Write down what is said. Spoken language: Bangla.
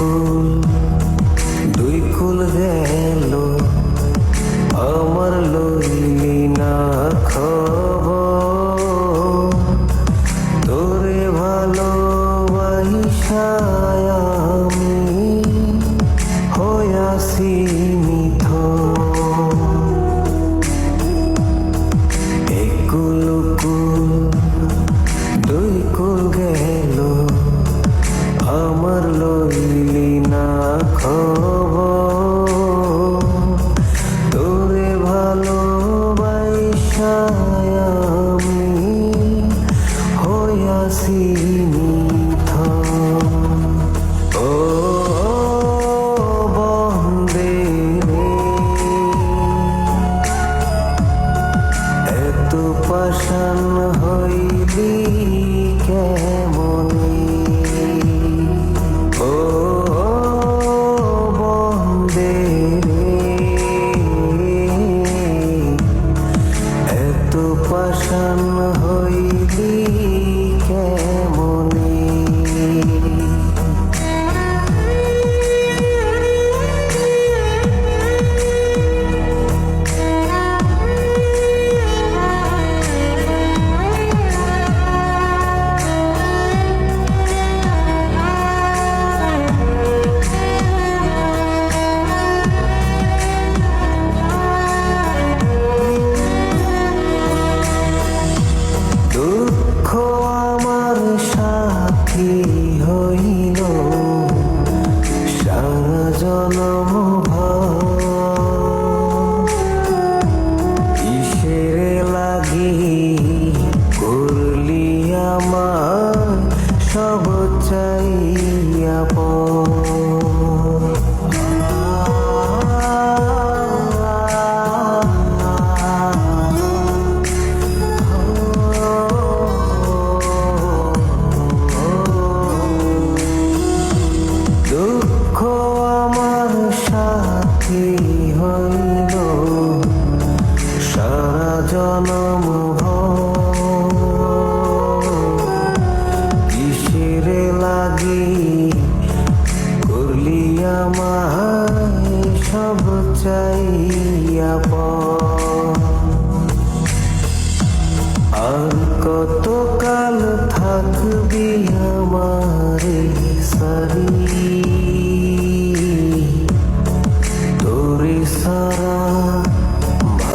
ফুল দুই কুল গেল আমার লইলি Oh. সাথী হইল সারা জনম ভাই সব চাইয়া আর কতকাল থাকবি আমার সারি?